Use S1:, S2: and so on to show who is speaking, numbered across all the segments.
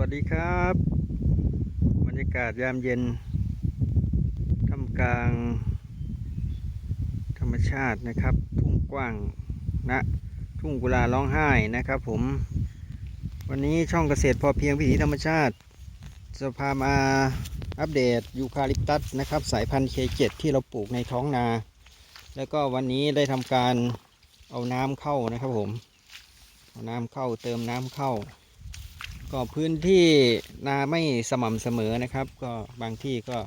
S1: วัสดีครับ บรรยากาศยามเย็นท่ามกลาง ธรรมชาตินะครับ ทุ่งกว้างนะทุ่งกุลาร้องไห้นะครับ ผม วันนี้ช่องเกษตรพอเพียงวิถีธรรมชาติ จะพามาอัปเดตยูคาลิปตัสนะครับ สายพันธุ์ K7 ที่เราปลูกในท้องนา แล้วก็วันนี้ได้ทำการเอาน้ำเข้านะครับผมเอาน้ำเข้าเติมน้ำเข้า ก็พื้นที่นาไม่สม่ำเสมอนะครับ ก็บางที่ก็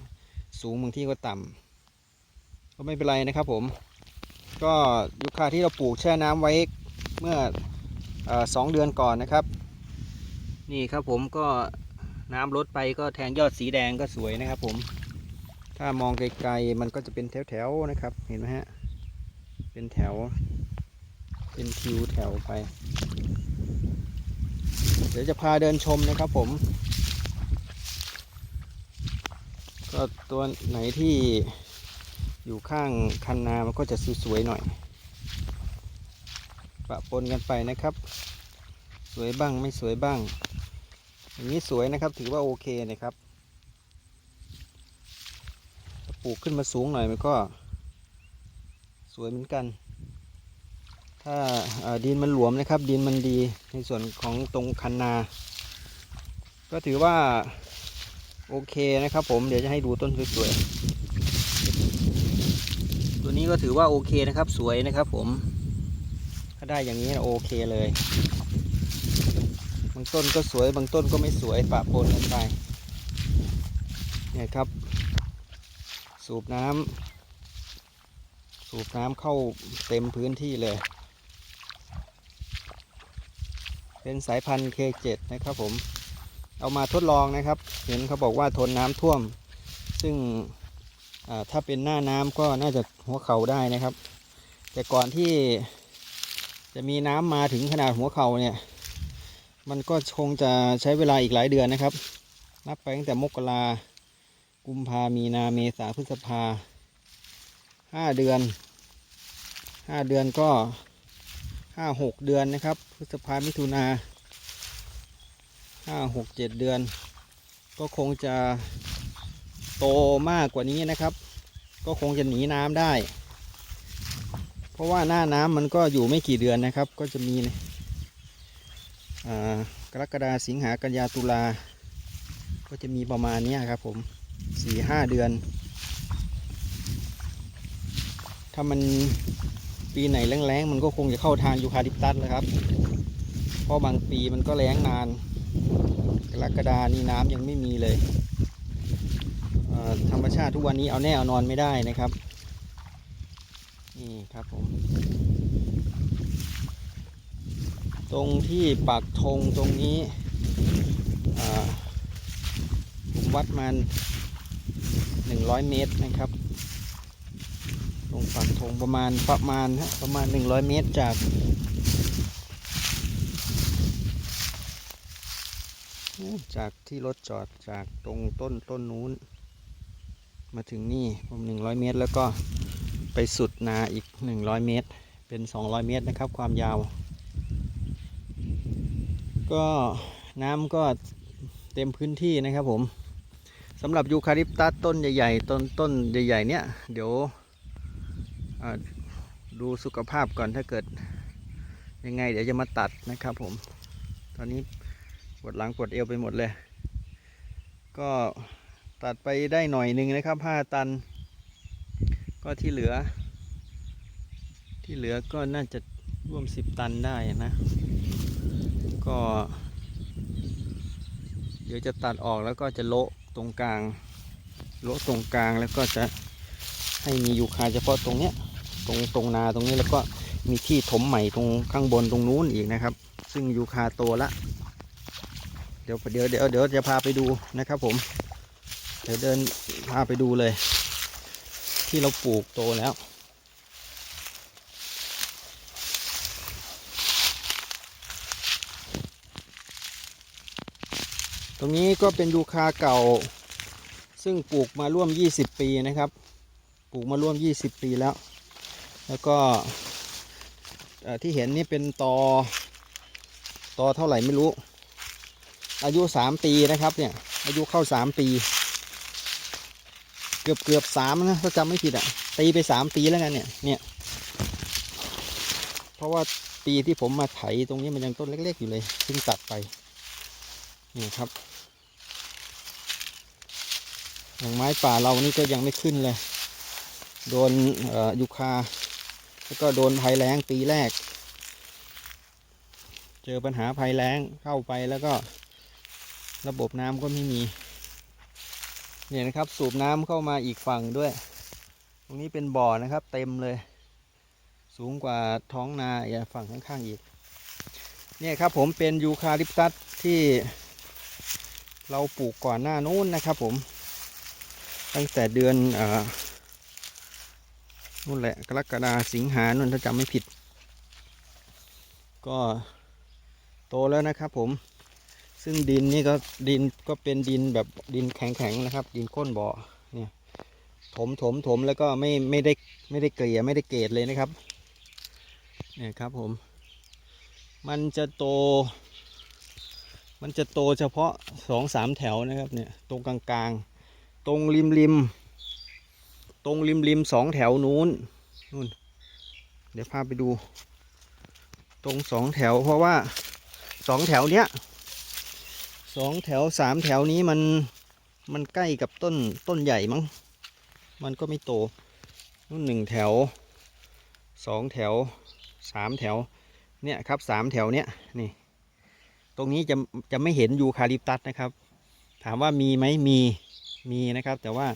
S1: สูงบางที่ก็ต่ำก็ไม่เป็นไรนะครับผม ก็ยูคาที่เราปลูกแช่น้ำไว้เมื่ออสองเดือนก่อนนะครับ นี่ครับผมก็น้ำลดไปก็แทงยอดสีแดงก็สวยนะครับผม ถ้ามองไกลๆมันก็จะเป็นแถวๆนะครับ เห็นไหมฮะ เป็นแถว เป็นทิวแถวไป ดี๋ยวจะพาเดินชมนะครับผม ก็ตัวไหนที่อยู่ข้างคันนามันก็จะสวยๆหน่อย ปะปนกันไปนะครับ สวยบ้างไม่สวยบ้าง อย่างนี้สวยนะครับถือว่าโอเคนะครับปลูกขึ้นมาสูงหน่อยมันก็ สวยเหมือนกัน ถ้าดินมันหลวมนะครับ ดินมันดีในส่วนของตรงคันนา ก็ถือว่าโอเคนะครับ ผมเดี๋ยวจะให้ดูต้นสวยๆตัวนี้ก็ถือว่าโอเคนะครับ สวยนะครับ ผมถ้าได้อย่างนี้นะโอเคเลย บางต้นก็สวย บางต้นก็ไม่สวยปะปนกันไปเนี่ยครับ สูบน้ำสูบน้ำเข้าเต็มพื้นที่เลย เป็นสายพันธุ์ K7 นะครับผม เอามาทดลองนะครับ เห็นเขาบอกว่าทนน้ำท่วม ซึ่งถ้าเป็นหน้าน้ำก็น่าจะหัวเข่าได้นะครับ แต่ก่อนที่จะมีน้ำมาถึงขนาดหัวเข่าเนี่ย มันก็คงจะใช้เวลาอีกหลายเดือนนะครับ นับไปตั้งแต่มกรากุมภามีนาเมษาพฤษภาห้าเดือนห้าเดือนก็ ห้าหกเดือนนะครับ พฤษภามิถุนาห้าหกเจ็ดเดือน ก็คงจะโตมากกว่านี้นะครับ ก็คงจะหนีน้ำได้ เพราะว่าหน้าน้ำมันก็อยู่ไม่กี่เดือนนะครับ ก็จะมีอ่ากรกฎาสิงหากันยาตุลา ก็จะมีประมาณนี้ครับผมสี่ห้าเดือน ถ้ามัน ปีไหนแล้งๆมันก็คงจะเข้าทางยูคาลิปตัสแล้วครับ เพราะบางปีมันก็แล้งนาน กรกฎานี่น้ำยังไม่มีเลย ธรรมชาติทุกวันนี้เอาแน่เอานอนไม่ได้นะครับ นี่ครับผม ตรงที่ปักธงตรงนี้ผมวัดมัน100 เมตรนะครับ ตรงปักธงประมาณประมาณฮะประมาณ 100 เมตรจากจากที่รถจอดจากตรงต้นต้นนู้น มาถึงนี่ผม100 เมตร แล้วก็ไปสุดนาอีก 100 เมตร เป็น 200 เมตรนะครับ ความยาว ก็น้ำก็เต็มพื้นที่นะครับผมสำหรับยูคาลิปตัสต้นใหญ่ๆ ต้นต้นใหญ่ๆ เนี่ย เดี๋ยว ดูสุขภาพก่อนถ้าเกิดยังไง เดี๋ยวจะมาตัดนะครับผม ตอนนี้ปวดหลังปวดเอวไปหมดเลย ก็ตัดไปได้หน่อยหนึ่งนะครับห้าตัน ก็ที่เหลือ ที่เหลือก็น่าจะร่วมสิบตันได้นะ ก็ เดี๋ยวจะตัดออกแล้วก็จะโละตรงกลาง โละตรงกลางแล้วก็จะให้มียูคาเฉพาะตรงเนี้ย ตรงตรงนาตรงนี้แล้วก็มีที่ถมใหม่ตรงข้างบนตรงนู้นอีกนะครับ ซึ่งยูคาโตละเดี๋ยวเดี๋ยวเดี๋ยวเดี๋ยวจะพาไปดูนะครับผม เดี๋ยวเดินพาไปดูเลย ที่เราปลูกโตแล้วตรงนี้ก็เป็นยูคาเก่า ซึ่งปลูกมาร่วม 20 ปีนะครับ ปลูกมาร่วม 20 ปีแล้ว แล้วก็ที่เห็นนี่เป็นตอตอเท่าไหร่ไม่รู้ อายุสามปีนะครับเนี่ย อายุเข้าสามปี เกือบเกือบสามนะถ้าจำไม่ผิดอะ ตีไปสามปีแล้วกันเนี่ยเนี่ย เพราะว่าปีที่ผมมาไถตรงนี้มันยังต้นเล็ก ๆ อยู่เลยเพิ่งตัดไปนี่ครับอย่างไม้ป่าเรานี่ก็ยังไม่ขึ้นเลย โดนยูคา แล้วก็โดนภัยแล้งปีแรก เจอปัญหาภัยแล้งเข้าไปแล้วก็ระบบน้ำก็ไม่มีเนี่ยนะครับสูบน้ำเข้ามาอีกฝั่งด้วย ตรงนี้เป็นบ่อนะครับ เต็มเลย สูงกว่าท้องนาอย่าฝั่งข้างๆอีก เนี่ยครับผมเป็นยูคาลิปตัสที่เราปลูกก่อนหน้านู้นนะครับผม ตั้งแต่เดือนอ่อ นู่นแหละกรกฎาสิงหานู่นถ้าจำไม่ผิด ก็โตแล้วนะครับผม ซึ่งดินนี่ก็ดินก็เป็นดินแบบดินแข็งๆนะครับ ดินก้นบ่อเนี่ยถมถมถมแล้วก็ไม่ไม่ได้ไม่ได้เกลี่ยไม่ได้เกรดเลยนะครับ เนี่ยครับผม มันจะโต มันจะโตเฉพาะสองสามแถวนะครับเนี่ยตรงกลางๆ ตรงริมริม ตรงริมริมสองแถวนู้นนู่น เดี๋ยวพาไปดู ตรงสองแถวเพราะว่าสองแถวเนี้ยสองแถวสามแถวนี้มันมันใกล้กับต้นต้นใหญ่มั้ง มันก็ไม่โตนู่นหนึ่งแถวสองแถวสามแถวเนี่ยครับสามแถวเนี้ยนี่ ตรงนี้จะจะไม่เห็นยูคาลิปตัสนะครับ ถามว่ามีไหมมีมีนะครับ แต่ว่า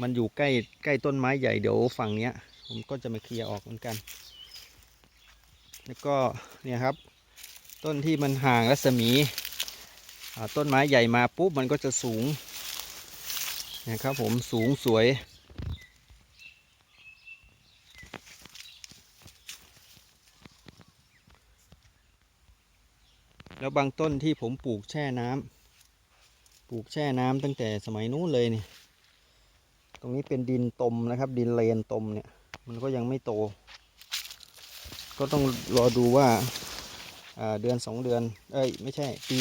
S1: มันอยู่ใกล้ใกล้ต้นไม้ใหญ่เดี๋ยวฝั่งเนี้ย ผมก็จะมาเคลียร์ออกเหมือนกัน แล้วก็เนี่ยครับ ต้นที่มันห่างรัศมีต้นไม้ใหญ่มาปุ๊บมันก็จะสูงนะครับผมสูงสวยแล้วบางต้นที่ผมปลูกแช่น้ำปลูกแช่น้ำตั้งแต่สมัยนู้นเลยนี่ ตรงนี้เป็นดินตมนะครับ ดินเลนตมเนี่ย มันก็ยังไม่โต ก็ต้องรอดูว่าเดือนสองเดือน เอ้ยไม่ใช่ปี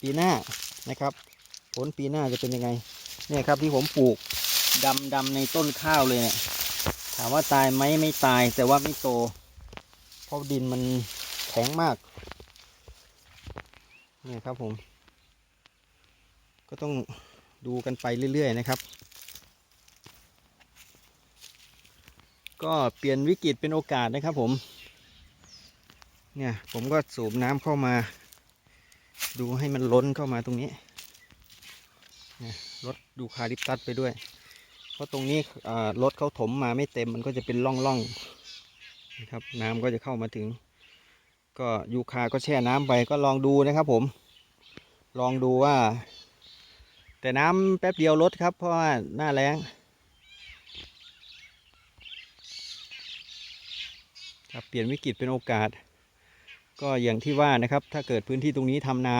S1: ปีหน้านะครับ ผลปีหน้าจะเป็นยังไง เนี่ยครับที่ผมปลูกดำดำในต้นข้าวเลยเนี่ย ถามว่าตายไหมไม่ตายแต่ว่าไม่โต เพราะดินมันแข็งมาก เนี่ยครับผม ก็ต้องดูกันไปเรื่อย ๆ นะครับ ก็เปลี่ยนวิกฤตเป็นโอกาสนะครับผม เนี่ยผมก็สูบน้ำเข้ามา ดูให้มันล้นเข้ามาตรงนี้นรถดูคาลิปตัสไปด้วย เพราะตรงนี้รถเขาถมมาไม่เต็มมันก็จะเป็นร่องๆนะครับน้ำก็จะเข้ามาถึง ก็ยูคาก็แช่น้ำไปก็ลองดูนะครับผม ลองดูว่า แต่น้ำแป๊บเดียวลดครับเพราะว่าหน้าแรงครับ เปลี่ยนวิกฤตเป็นโอกาส ก็อย่างที่ว่านะครับ ถ้าเกิดพื้นที่ตรงนี้ทำนา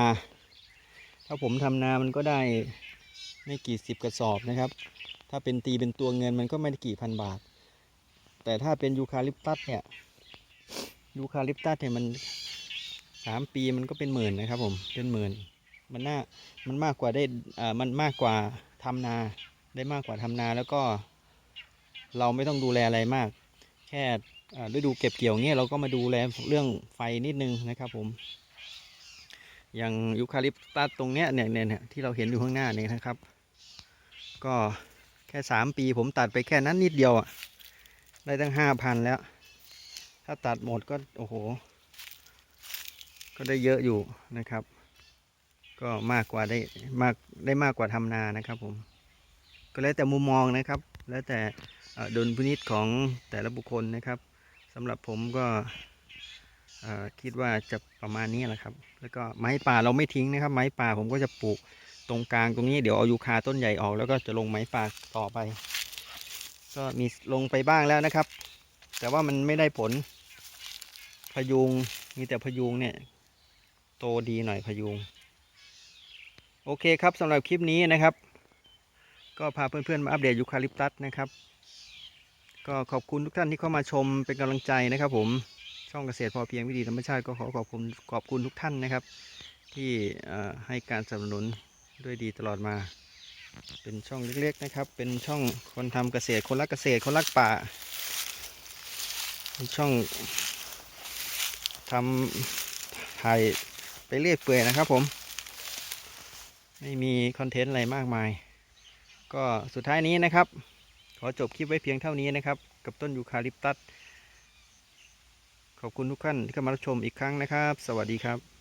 S1: ถ้าผมทำนามันก็ได้ไม่กี่สิบกระสอบนะครับ ถ้าเป็นตีเป็นตัวเงินมันก็ไม่ได้กี่พันบาท แต่ถ้าเป็นยูคาลิปตัสเนี่ยยูคาลิปตัสเนี่ยมันสามปีมันก็เป็นหมื่นนะครับผมเป็นหมื่นมันน่ามันมากกว่าได้อ่ามันมากกว่าทำนาได้มากกว่าทำนาแล้วก็ เราไม่ต้องดูแลอะไรมาก แค่ ฤดูเก็บเกี่ยวเงี้ยเราก็มาดูแลเรื่องไฟนิดนึงนะครับผม อย่างยูคาลิปตัสตรงเนี้ยเนี่ยเนี่ยที่เราเห็นอยู่ข้างหน้านี่นะครับ ก็แค่สามปีผมตัดไปแค่นั้นนิดเดียวอะได้ตั้งห้าพันแล้ว ถ้าตัดหมดก็โอ้โห ก็ได้เยอะอยู่นะครับ ก็มากกว่าได้มากได้มากกว่าทำนานะครับผม ก็แล้วแต่มุมมองนะครับ แล้วแต่ดุลพินิจของแต่ละบุคคลนะครับ สำหรับผมก็คิดว่าจะประมาณนี้แหละครับ แล้วก็ไม้ป่าเราไม่ทิ้งนะครับ ไม้ป่าผมก็จะปลูกตรงกลางตรงนี้เดี๋ยวเอายูคาต้นใหญ่ออกแล้วก็จะลงไม้ป่าต่อไป ก็มีลงไปบ้างแล้วนะครับ แต่ว่ามันไม่ได้ผลพยุงมีแต่พยุงเนี่ยโตดีหน่อยพยุง โอเคครับสำหรับคลิปนี้นะครับ ก็พาเพื่อนๆมาอัปเดตยูคาลิปตัสนะครับ ก็ขอบคุณทุกท่านที่เข้ามาชมเป็นกำลังใจนะครับ ผมช่องเกษตรพอเพียงวิถีธรรมชาติก็ขอขอบคุณขอบคุณทุกท่านนะครับ ที่ให้การสนับสนุนด้วยดีตลอดมา เป็นช่องเล็กๆนะครับ เป็นช่องคนทำเกษตรคนรักเกษตรคนรักป่าเป็นช่องทำถ่ายไปเรื่อยเปื่อยนะครับผม ไม่มีคอนเทนต์อะไรมากมาย ก็สุดท้ายนี้นะครับ อจบคลิปไว้เพียงเท่านี้นะครับ กับต้นยูคาลิปตัส ขอบคุณทุกท่านที่เข้ามารับชมอีกครั้งนะครับ สวัสดีครับ